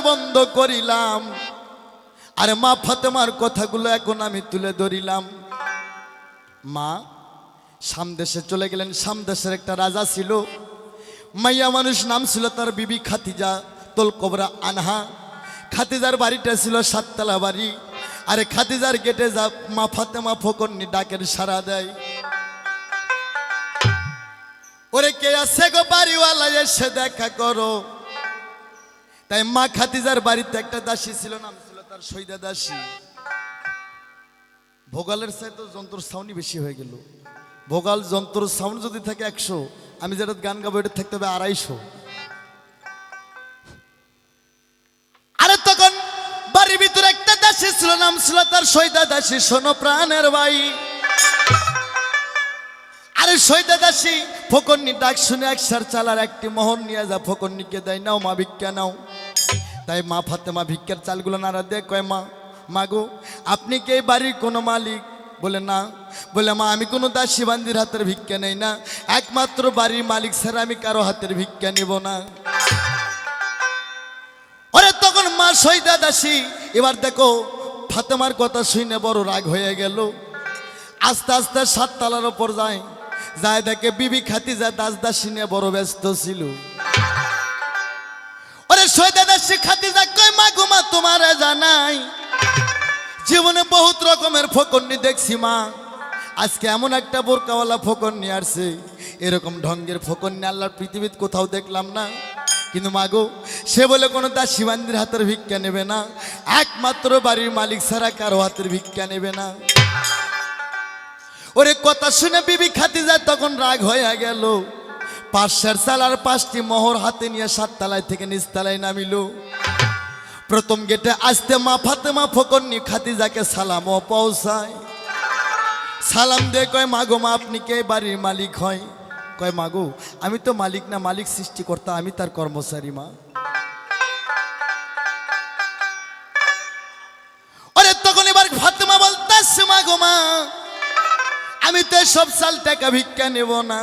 বন্ধ করিলাম। আরে মা ফাতেমার কথাগুলো এখন আমি তুলে ধরিলাম। মা সামদেশে চলে গেলেন সামদেশের একটা রাজা ছিল। মাইয়া মানুষ নাম ছিল তার বিবি খাতিজা তোল কবরা আনহা। খাতিজার বাড়িটা ছিল সাততলা বাড়ি। আরে খাতিজার গেটে যা, মা ফাতেমা ফকরনি ডাকের সারা দেয়। ওরে কে আছে গো বাড়িওয়ালা, এসে দেখা করো। তাই মা খাতিজার বাড়িতে একটা দাসী ছিল, নাম ছিল তার সৈদা দাসী। ভোগালের চাইতে যন্ত্র সাউন্ডই বেশি হয়ে গেল। ভোগাল যন্ত্র সাউন্ড যদি থাকে একশো, আমি যেটা গান গাবো এটা থাকতে হবে আড়াইশো। আরে তখন বাড়ির ভিতরে একটা দাসী ছিল, নাম ছিল তার সৈদা দাসী, শোনো প্রাণের ভাই। আরে সৈদা দাসী, ফকন্নি ডাক শুনে একসার চালার একটি মোহন নিয়ে যা, ফকন্নিকে দেয় নাও, মা ভিক্ষা নাও। তাই মা ফাতেমা ভিক্ষার চালগুলো নাড়া দেয়, কয় মা মাগো আপনি কি বাড়ির কোনো মালিক? বলে না। বলে, মা, আমি কোনো দাসী বান্দির হাতের ভিক্ষা নেই না। একমাত্র বাড়ির মালিক ছাড়া আমি কারও হাতের ভিক্ষা নিব না। ওরে তখন মা সৈদা দাসী, এবার দেখো, ফাতেমার কথা শুনে বড় রাগ হয়ে গেল। আস্তে আস্তে সাত তালার ওপর যায়। যায় দেখে বিবি খাতি যায় দাস দাসী নিয়ে বড় ব্যস্ত ছিল। খাতি কয়, মা বহুত রকমের দেখছি, মা। আজকে এমন একটা বোরকাওয়ালা আসছে। এরকম পৃথিবীতে কোথাও দেখলাম না। কিন্তু মাগো সে বলে কোনো বান্দির হাতের ভিক্ষা নেবে না। একমাত্র বাড়ির মালিক ছাড়া কারও হাতের ভিক্ষা নেবে না। ওরে কথা শুনে বিবি খাতিজা তখন রাগ হয়ে গেল। পাশের চাল আর পাঁচটি মোহর হাতে নিয়ে সাততলায় থেকে নিচতলায় নামিল। প্রথম গেটে আসতে মা ফাতেমা ফকন্নি খাতিজাকে সালামও পৌঁছায়। সালাম দিয়ে কয়, মাগো, মা, আপনি কে? বাড়ির মালিক হয়। কয়, মাগো, আমি তো মালিক না, মালিক সৃষ্টিকর্তা, আমি তার কর্মচারী, মা। তখন এবার ফাতেমা বলতেছে, মাগো, মা, আমি তো সব সাল টাকা ভিক্ষা নেব না।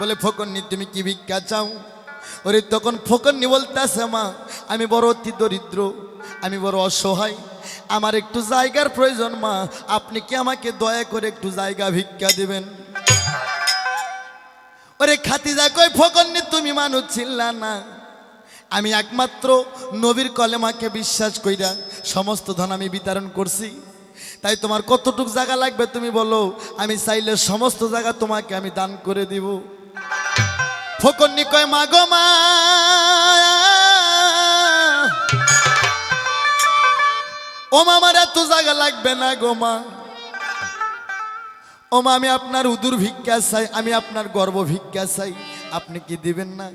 বলে, ফকন্নি, তুমি কি ভিক্ষা চাও? ওরে, তখন ফকন্নি বলতেছে, মা, আমি বড় অতি দরিদ্র, আমি বড় অসহায়। আমার একটু জায়গার প্রয়োজন, মা, আপনি কি আমাকে দয়া করে একটু জায়গা ভিক্ষা দিবেন? ওরে খাতিজা কই ফকন্নি, তুমি মানুষ ছিল্লা না। আমি একমাত্র নবীর কলেমাকে বিশ্বাস কইরা সমস্ত ধন আমি বিতরণ করছি। তাই তোমার কতটুক জায়গা লাগবে তুমি বলো, আমি চাইলে সমস্ত জায়গা তোমাকে আমি দান করে দিব। ফকন্নি কয় মা গো মা ও মা আমার এত জায়গা লাগবে না গো মা। ও মা আমি আপনার উদুর ভিক্ষা চাই, আমি আপনার গর্ব ভিক্ষা চাই। আপনি কি দিবেন না?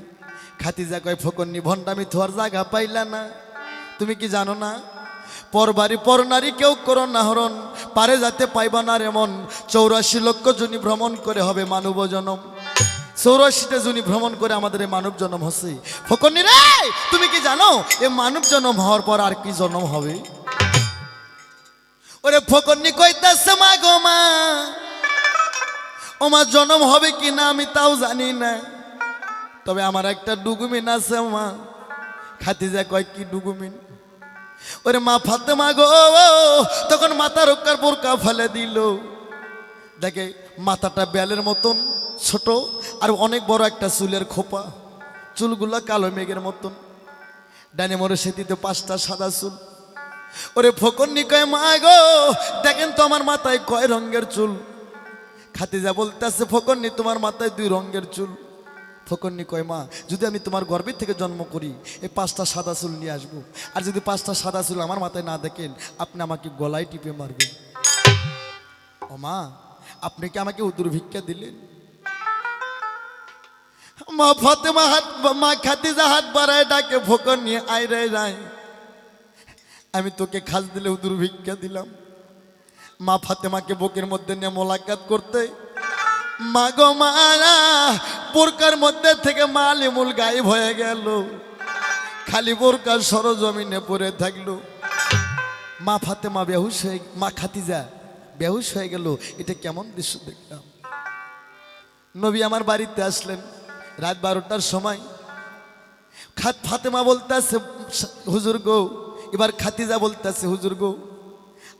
খাতিজা কয়, ফকন্নি, ভণ্ডামি থোয়ার জায়গা পাইলা না। তুমি কি জানো না? পরবারি পর নারী কেউ করো না হরণ। পারে যাতে পাইবা না এমন চৌরাশি লক্ষ জনী ভ্রমণ করে হবে মানব জনম চৌরাশিটা জনী ভ্রমণ করে আমাদের এই মানব জনম হচ্ছে। ফকন্নি রে, তুমি কি জানো, এ মানব জনম হওয়ার পর আর কি জন্ম হবে? ওরে ফকন্নি কইতাছে, মা গো মা, ওমা জন্ম হবে কি না আমি তাও জানি না। তবে আমার একটা ডুগুমিন আছে মা খাতিজা কয়, কি ডুগুমিন? ওরে মা ফাতে মা গো, তখন মাথা রক্ষার বোরকা ফেলে দিল। দেখে মাথাটা বেলের মতন ছোট আর অনেক বড় একটা চুলের খোপা। চুলগুলো কালো মেঘের মতন। ডানে মোড়ে সেতিতে পাঁচটা সাদা চুল। ওরে ফকন্নি কয় মা গো, দেখেন তো আমার মাথায় কয় রঙের চুল। খাতে খাতিজা বলতেছে ফকন্নি তোমার মাথায় দুই রঙের চুল। ফকন্নি কয় মা, যদি আমি তোমার গর্ভের থেকে জন্ম করি, এই পাঁচটা সাদা চুল নিয়ে আসব। আর যদি পাঁচটা সাদা চুল আমার মাথায় না দেখেন, আপনি আমাকে গলায় টিপে মারবেন। ও মা, আপনি কি আমাকে উদুর ভিক্ষা দিলেন? মা ফাতেমা হাত মা খাতিজা হাত বাড়ায় ডাকে ফকন নিয়ে আয় রে রায়। আমি তোকে খাস দিলে উদুর ভিক্ষা দিলাম। মা ফাতেমাকে বুকের মধ্যে নিয়ে মোলাকাত করতে। মা গো মারা বোরকার মধ্যে থেকে মালিমুল গায়েব হয়ে গেল। খালি বোরকার সরজমিনে পড়ে থাকল। মা ফাতেমা বেহুশ হয়ে মা খাতিজা বেহুশ হয়ে গেল। এটা কেমন দৃশ্য দেখলাম। নবী আমার বাড়িতে আসলেন। রাত বারোটার সময় খাত ফাতেমা বলতে আছে হুজুর গো, এবার খাতিজা বলতেছে, হুজুর গো,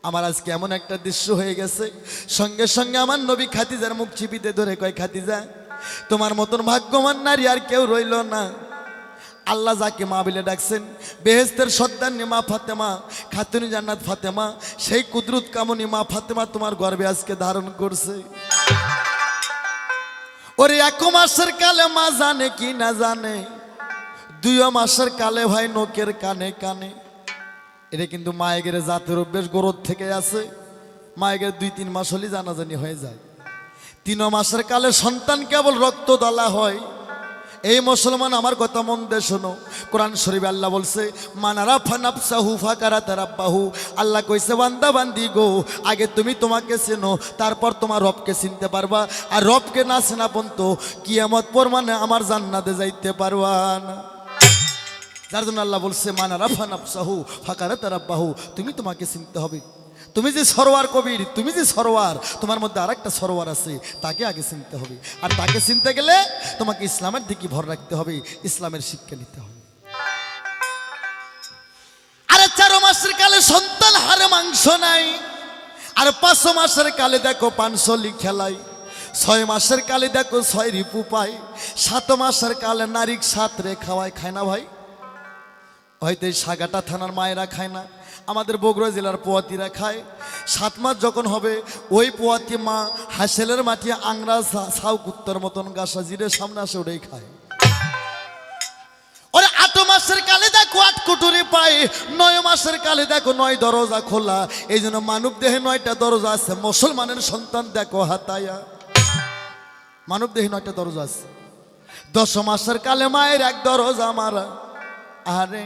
আমার আজকে এমন একটা দৃশ্য হয়ে গেছে। সঙ্গে সঙ্গে আমার নবী খাতিজার মুখ চিপিতে ধরে কয়, খাতিজা, তোমার মতন ভাগ্যমান নারী আর কেউ রইল না। আল্লাহ যাকে মা বলে ডাকছেন বেহেস্তের সর্দান্নি মা ফাতেমা, খাতুনি জান্নাত ফাতেমা, সেই কুদরত কামনি মা ফাতেমা তোমার গর্বে আজকে ধারণ করছে। ওরে এক মাসের কালে মা জানে কি না জানে? দুই মাসের কালে ভাই নোকের কানে কানে। এটা কিন্তু মায়ের জাতের অভ্যেস গরদ থেকে আছে। মায়ের দুই তিন মাস হলে জানাজানি হয়ে যায়। তিন মাসের কালে সন্তান কেবল রক্ত দলা হয়। এই মুসলমান আমার কথা মন দিয়ে শোনো। কোরআন শরীফ আল্লাহ বলছে মানারা ফানাফসাহু ফাকারা তারাব্বাহু আল্লাহ কইছে, বান্দা, বান্দি গো, আগে তুমি তোমাকে চেনো, তারপর তোমার রবকে চিনতে পারবা। আর রবকে না চেনা পর্যন্ত কিয়ামত পর মানে আমার জান্নাতে যাইতে পারবা না। যার জন্য আল্লাহ বলছে মানারা রাফা নাফসাহু ফাঁকারে তারা বাহু তুমি তোমাকে চিনতে হবে। তুমি যে সরোয়ার কবির, তুমি যে সরোয়ার, তোমার মধ্যে আরেকটা সরোয়ার আছে, তাকে আগে চিনতে হবে। আর তাকে চিনতে গেলে তোমাকে ইসলামের দিকে ভর রাখতে হবে, ইসলামের শিক্ষা নিতে হবে। আরে চারো মাসের কালে সন্তান হারে মাংস নাই, আর পাঁচশো মাসের কালে দেখো পানসলি খেলাই, ছয় মাসের কালে দেখো ছয় রিপু পাই সাত মাসের কালে নারিক সাত রে খাওয়ায় খায় না ভাই? হয়তো এই সাগাটা থানার মায়েরা খায় না। আমাদের বগুড়া জেলার পোয়াতিরা খায়। সাত মাস যখন হবে, ওই পোয়াতি মা হাসেলের মাটি আংরা সাউ কুত্তর মতন গাছা জিরে সামনে আসে, ওটাই খায়। ওরে আট মাসের কালে দেখো, আট কুটুরি নয় মাসের কালে দেখো, নয় দরজা খোলা। এই জন্য মানব দেহে নয়টা দরজা আছে। মুসলমানের সন্তান দেখো মানব দেহে নয়টা দরজা আছে। দশ মাসের কালে মায়ের এক দরজা মারা। আরে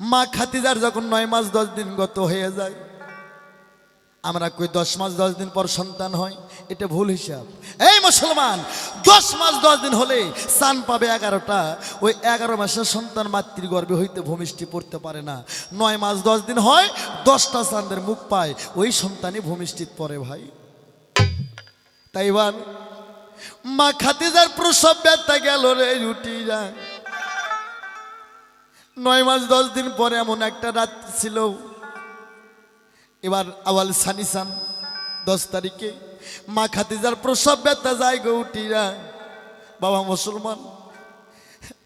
মা খাতিজার যখন নয় মাস দশ দিন গত হয়ে যায়, আমরা কই দশ মাস দশ দিন পর সন্তান হয়? এটা ভুল হিসাব। এই মুসলমান, দশ মাস দশ দিন হলে সান পাবে এগারোটা, ওই এগারো মাসের সন্তান মাতৃগর্ভে হইতে ভূমিষ্ঠি পড়তে পারে না। নয় মাস দশ দিন হয়, দশটা চাঁদের মুখ পায়, ওই সন্তানই ভূমিষ্ঠিত পড়ে ভাই। তাই এবার মা খাতিজার প্রসব ব্যথা গেল রে রুটি যায় নয় মাস, দশ দিন পরে এমন একটা রাত ছিল। এবার আওয়াল সানিসান দশ তারিখে মা খাতিজার প্রসব ব্যথা যায় গো বাবা মুসলমান,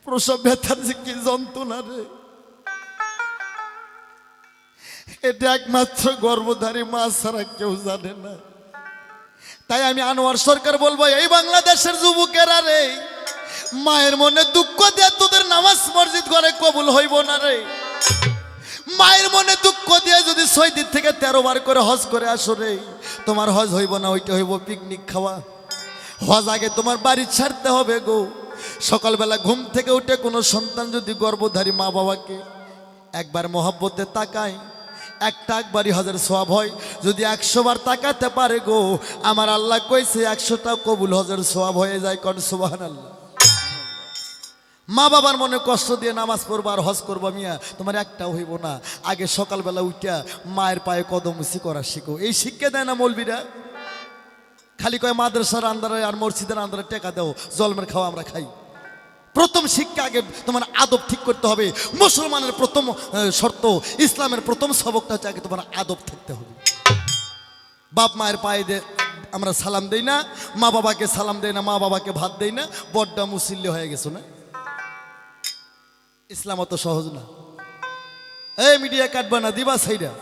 প্রসব ব্যথার যে কি যন্ত্রণা রে। এটা একমাত্র গর্ভধারী মা ছাড়া কেউ জানে না। তাই আমি আনোয়ার সরকার বলব, এই বাংলাদেশের যুবকেরা রে মায়ের মনে দুঃখ দিয়ে তোদের নামাজ মসজিদ করে কবুল হইব না রে। মায়ের মনে দুঃখ দিয়ে যদি ছয় দিন থেকে তেরো বার করে হজ করে আসো রে, তোমার হজ হইব না, ওইটা হইব পিকনিক খাওয়া। হজ আগে তোমার বাড়ি ছাড়তে হবে গো। সকালবেলা ঘুম থেকে উঠে কোনো সন্তান যদি গর্ভধারী মা বাবাকে একবার মহাব্বতে তাকায়, একটা একবারই হজের সোয়াব হয়, যদি একশো বার তাকাতে পারে গো, আমার আল্লাহ কইছে একশোটা কবুল হজের সোয়াব হয়ে যায় কন সুবাহ আল্লাহ মা বাবার মনে কষ্ট দিয়ে নামাজ পড়ব আর হজ করব মিয়া, তোমার একটাও হইব না। আগে সকালবেলা উঠিয়া মায়ের পায়ে কদমুসি করা শিখো। এই শিক্ষা দেয় না মৌলবীরা? খালি কয় মাদ্রাসার আন্দারে আর মসজিদের আন্দারে টেকা দাও, জলমের খাওয়া আমরা খাই। প্রথম শিক্ষা আগে তোমার আদব ঠিক করতে হবে। মুসলমানের প্রথম শর্ত, ইসলামের প্রথম সবকটা হচ্ছে আগে তোমার আদব থাকতে হবে। বাপ মায়ের পায়ে দে, আমরা সালাম দেই না, মা বাবাকে সালাম দেই না, মা বাবাকে ভাত দেই না, বড্ডা মুসিল্লি হয়ে গেছো না? ইসলাম অত সহজ না। এই মিডিয়া কাটবা না দিবা সাইডা।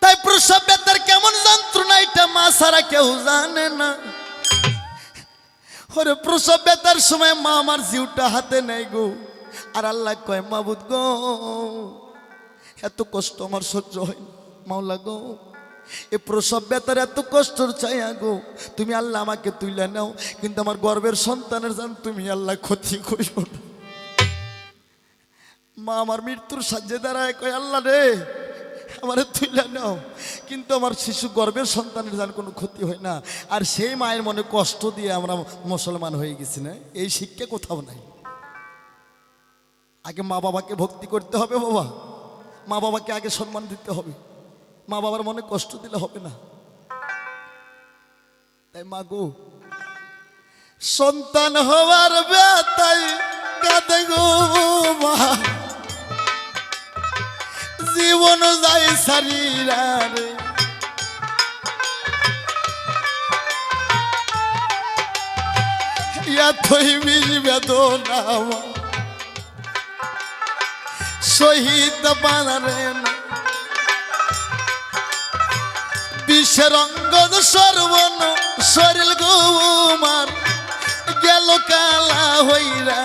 তাই কেমন মা সারা জানে না। সময় মা আমার জিউটা হাতে নেই গো। আর কয় গো সহ্য হয়। মাওলা গো এ প্রসব ব্যথার এত কষ্ট চাইয়া গো। তুমি আল্লাহ আমাকে তুইলে নাও, কিন্তু আমার গর্বের সন্তানের জান তুমি আল্লাহ ক্ষতি করিও না। মা আমার মৃত্যুর সাহায্যে দাঁড়ায় কয়, আল্লাহ রে, আমারে তুইলে নাও। কিন্তু আমার শিশু গর্বের সন্তানের যার কোনো ক্ষতি হয় না। আর সেই মায়ের মনে কষ্ট দিয়ে আমরা মুসলমান হয়ে গেছি না। এই শিক্ষা কোথাও নাই। আগে মা বাবাকে ভক্তি করতে হবে বাবা। মা বাবাকে আগে সম্মান দিতে হবে। মা বাবার মনে কষ্ট দিলে হবে না। তাই মাগো সন্তান হওয়ার ব্যথাই কাঁদে গো মা। জীবন যায় সারিরা রে এতই বিষ বেদনা শহীদ বানারে না। বিশ্বের অঙ্গদ সর্বন শরীর গৌমার, গেল কালা হইরা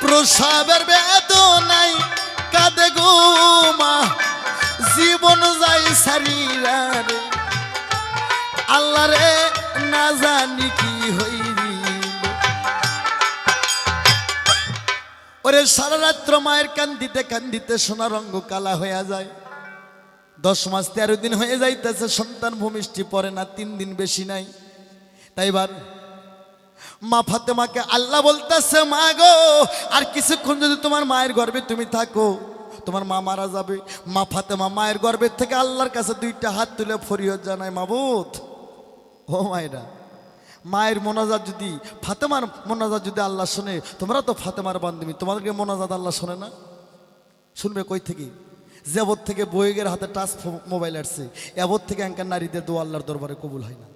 প্রসাবের বেদনাই কাঁদে গোমা, জীবন যাই সারিরা রে। আল্লাহ রে না জানি কি হইরি ওরে সারা রাত্র মায়ের কান্দিতে কান্দিতে সোনা রঙ্গ কালা হয়ে যায়। দশ মাস তেরো দিন হয়ে যাইতেছে, সন্তান ভূমিষ্ঠি পড়ে না, তিন দিন বেশি নাই। তাই বার মা ফাতেমাকে আল্লাহ বলতেছে, মা গো, আর কিছুক্ষণ যদি তোমার মায়ের গর্বে তুমি থাকো, তোমার মা মারা যাবে। মা ফাতেমা মায়ের গর্ভের থেকে আল্লাহর কাছে দুইটা হাত তুলে ফরিয়ত জানায়, মাবুত, ও মায়েরা মায়ের মোনাজাত যদি, ফাতেমার মোনাজাত যদি আল্লাহ শোনে, তোমরা তো ফাতেমার বান্ধবী, তোমাদেরকে মোনাজাত আল্লাহ শোনে না? শুনবে কই থেকে? জেবর থেকে বইয়ের হাতে টাচ মোবাইল আসছে এবর থেকে এঙ্কার নারীদের দো আল্লাহর দরবারে কবুল হয় না।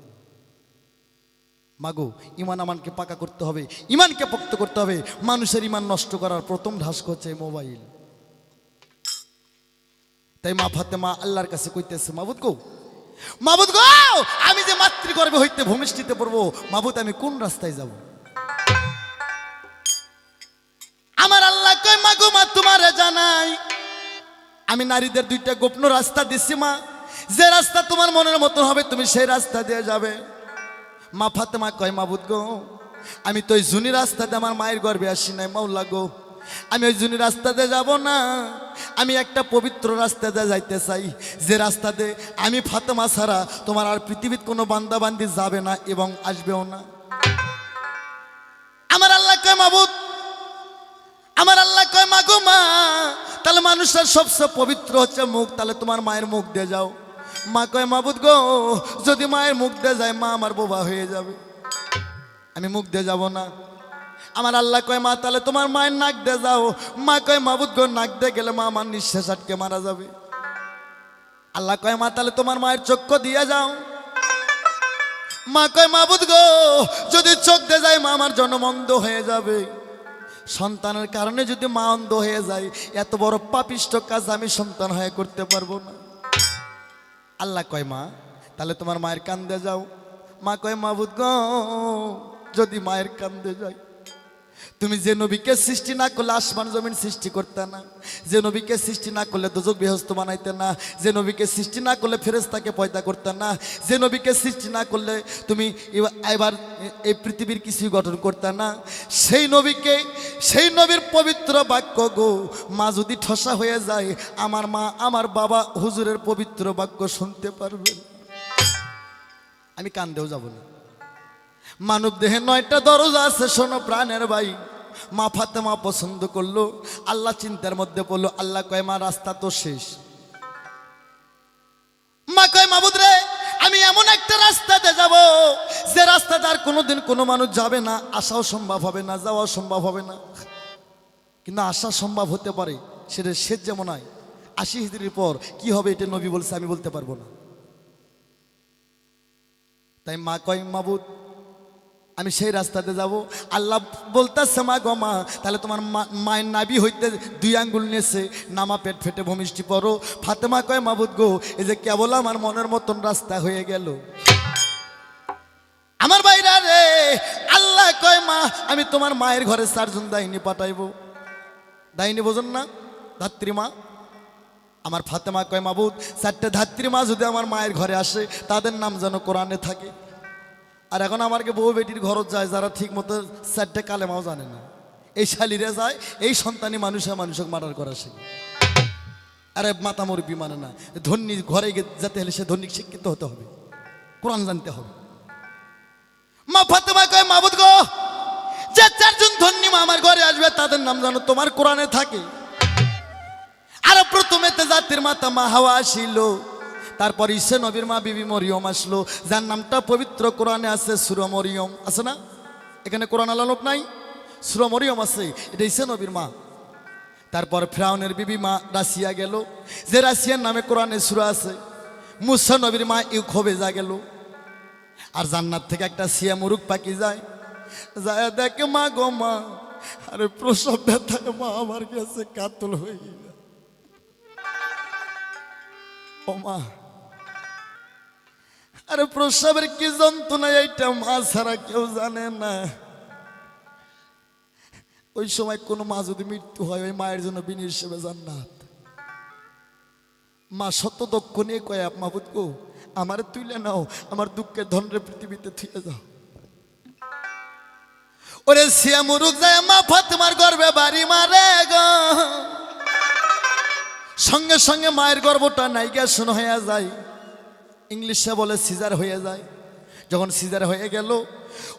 মাগো, ইমান আমানকে পাকা করতে হবে, ইমানকে পোক্ত করতে হবে, মানুষের ইমান নষ্ট করার প্রথম ঢাস্ক হচ্ছে মোবাইল। তাই মা ফাতেমা আল্লাহর কাছে কইতেছে, মাবুদ গো মাবুদ গো, আমি যে মাতৃগর্ভে হইতে ভূমিষ্ঠিতে পড়ব, মাবুদ, আমি কোন রাস্তায় যাব? আমার আল্লাহ কয়, মাগো মা, তোমারে জানাই, আমি নারীদের দুইটা গোপন রাস্তা দিচ্ছি মা। যে রাস্তা তোমার মনের মতন হবে, তুমি সেই রাস্তা দিয়ে যাবে। মা ফাতেমা কয়, মাবুদ গো, আমি তো ওই জুনি রাস্তাতে আমার মায়ের গর্বে আসি নাই, মাওলা গো। আমি ওই জুনি রাস্তাতে যাব না। আমি একটা পবিত্র রাস্তাতে যাইতে চাই। যে রাস্তাতে আমি ফাতেমা ছাড়া তোমার আর পৃথিবীর কোনো বান্দাবান্দি যাবে না এবং আসবেও না। আমার আল্লাহ কয়, মাবুদ, আমার আল্লাহ কয় মা গো মা, তাহলে মানুষের সবচেয়ে পবিত্র হচ্ছে মুখ, তাহলে তোমার মায়ের মুখ দিয়ে যাও। মা কয়, মাবুদ গো, যদি মায়ের মুখ দিয়ে যায়, মা আমার বোবা হয়ে যাবে। আমি মুখ দিয়ে যাব না। আমার আল্লাহ কয়, মা, তাহলে তোমার মায়ের নাক দিয়ে যাও। মা কয়, মাবুদ গো, নাক দিয়ে গেলে মা আমার নিঃশ্বাস আটকে মারা যাবে। আল্লাহ কয়, মা, তাহলে তোমার মায়ের চক্ষু দিয়ে যাও। মা কয়, মাবুদ গো, যদি চোখ দিয়ে যায়, মা আমার জনমন্দ হয়ে যাবে। সন্তানের কারণে যদি মা অন্ধ হয়ে যায়, এত বড় পাপিষ্ট কাজ আমি সন্তান হয়ে করতে পারব না। আল্লাহ কয়, মা, তাহলে তোমার মায়ের কান্দে যাও। মা কয়, মাবুদ গো, যদি মায়ের কান্দে যাই তুমি যে নবীকে সৃষ্টি না করলে আসমান জমিন সৃষ্টি করতে না। যে নবীকে সৃষ্টি না করলে দুজক বৃহস্ত বানাইতে না। যে নবীকে সৃষ্টি না করলে ফেরেস্তাকে পয়দা করতে না। যে নবীকে সৃষ্টি না করলে তুমি এবার- এই পৃথিবীর কিছুই গঠন করতে না। সেই নবীকে, সেই নবীর পবিত্র বাক্য গো, মা যদি ঠসা হয়ে যায়, আমার মা, আমার বাবা হুজুরের পবিত্র বাক্য শুনতে পারবে। আমি কান্দেও যাব না। মানব দেহে নয়টা দরজা আছে, শোনো প্রাণের ভাই। মা ফাতেমা পছন্দ করল, আল্লাহ চিন্তার মধ্যে পড়ল, আল্লাহ কয়, মা, রাস্তা তো শেষ। মা কয়, মাবুদ রে, আমি এমন একটা রাস্তাতে যাব, যে রাস্তাতে আর কোনোদিন কোনো মানুষ যাবে না, আসাও সম্ভব হবে না, যাওয়াও সম্ভব হবে না। কিন্তু আসা সম্ভব হতে পারে, সেটা শেষ যেমন হয়। আশি হিজড়ির পর কি হবে এটা নবী বলছে, আমি বলতে পারব না। তাই মা কয়, মাবুদ আমি সেই রাস্তাতে যাব। আল্লাহ বলতেছে, মা গো মা, তাহলে তোমার মায়ের নাবি হইতে দুই আঙ্গুল নেছে নামা পেট ফেটে ভূমিষ্টি পড়ো। ফাতেমা কয়, মাবুদ গো, এই যে কেবল আমার মনের মতন রাস্তা হয়ে গেল। আমার বাইরা রে, আল্লাহ কয়, মা, আমি তোমার মায়ের ঘরে চারজন দাইনি পাঠাইবো। দাইনি বোঝেন না? ধাত্রী মা। আমার ফাতেমা কয়, মাবুদ, চারটে ধাত্রী মা যদি আমার মায়ের ঘরে আসে, তাদের নাম যেন কোরআনে থাকে। আর এখন আমাকে বউ বেটির ঘরত যায়, যারা ঠিক মতো চারটে কালেমাও জানে না। এই শালিরে যায়, এই সন্তানি মানুষে মানুষকে মার্ডার করা শিখে। আরে মাতা মুরব্বী মানে না। ধন্যী ঘরে যেতে হলে সে ধন্যী শিক্ষিত হতে হবে। কোরআন জানতে হবে। মা ফাতেমা কয় মাবুদ গো যে চারজন ধন্যী মা আমার ঘরে আসবে, তাদের নাম জানো, তোমার কোরআনে থাকে। আর প্রথমেতে জাতির মাতা মা হাওয়া আসিল। তারপর ইসে নবীর মা বিবি মরিয়ম আসলো, যার নামটা পবিত্র কোরআনে আছে সুর মরিয়ম। আছে না? এখানে কোরআন আলালক নাই? সুর মরিয়ম আছে, এটা ইসে নবীর মা। তারপর ফ্রাউনের বিবি মা রাশিয়া গেল, যে রাশিয়ার নামে কোরআনে সুরা আছে, মুসা নবীর মা ইউ খবে যা গেল। আর জান্নাত থেকে একটা সিয়া মুরুক পাকি যায় যায় দেখে, মা গো মা, আরে প্রসব ব্যথায় মা আমার কাছে কাতল হয়ে গেল। ও মা আরে প্রসবের কি যন্ত্রণা এইটা? মা ছাড়া কেউ জানে না। ওই সময় কোনো মা যদি মৃত্যু হয়, ওই মায়ের জন্য বিনি হিসেবে জান্নাত। মা সত্য দক্ষ নিয়ে কয়, আপ মাহবুদ গো, আমার তুইলে নাও, আমার দুঃখের ধনরে পৃথিবীতে থুয়ে যাও। ওরে শিয়া মুরুক যায় মা ফাতেমার গর্বে বাড়ি মারে গো। সঙ্গে সঙ্গে মায়ের গর্ভটা নাইকা শুন হয়ে যায়। ইংলিশে বলে সিজার হয়ে যায়। যখন সিজার হয়ে গেল,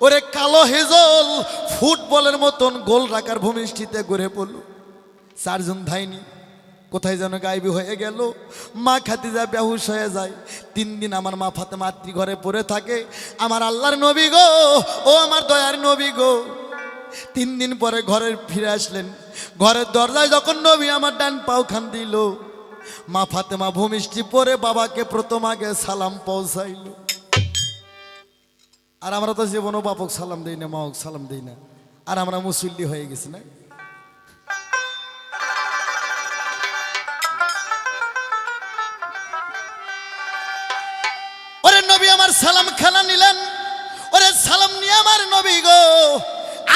ওরে কালো হেজল, ফুটবলের মতন গোল রাখার ভূমিষ্ঠিতে গড়ে পড়ল। চারজন ধাইনি, কোথায় যেন গাইবি হয়ে গেল। মা খাতিজা বেহুশ হয়ে যায়। তিন দিন আমার মা ফাতে মাতৃ ঘরে পড়ে থাকে। আমার আল্লাহর নবী গো, ও আমার দয়ার নবী গো। তিন দিন পরে ঘরে ফিরে আসলেন। ঘরের দরজায় যখন নবী আমার ডান পাও খান দিল মা ফাতেমা ভূমিষ্ঠি পরে বাবাকে প্রথম আগে সালাম পৌঁছাইল। আর আমরা তো জীবনও বাপক সালাম দিই না, মাওক সালাম দিই না। আর আমরা মুসল্লি হয়ে গেছি না? ওরে নবী আমার সালাম খেলা নিলেন, ওরে সালাম নিয়ে আমার নবী গো,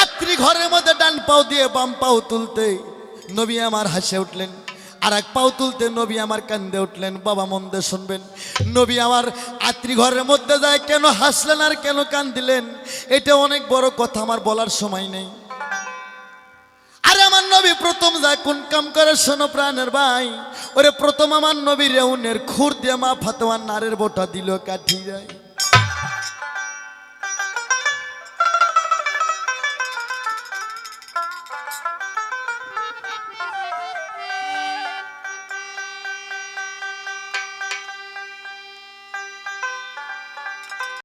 আত্রি ঘরের মধ্যে ডান পাও দিয়ে বাম পাও তুলতে। নবী আমার হাসে উঠলেন আর এক পাও তুলতে নবী আমার কান্দে উঠলেন, বাবা মন্দে শুনবেন। নবী আমার আত্রি ঘরের মধ্যে যায়, কেন হাসলেন আর কেন কান দিলেন এটা অনেক বড় কথা, আমার বলার সময় নেই। আরে আমার নবী, প্রথম যায়, কোন কাম করে শোনো প্রাণের ভাই। ওরে প্রথম আমার নবী রেউনের খুর দিয়ে মা ফাতেমার নারের বোটা দিল, কাঠি যায়।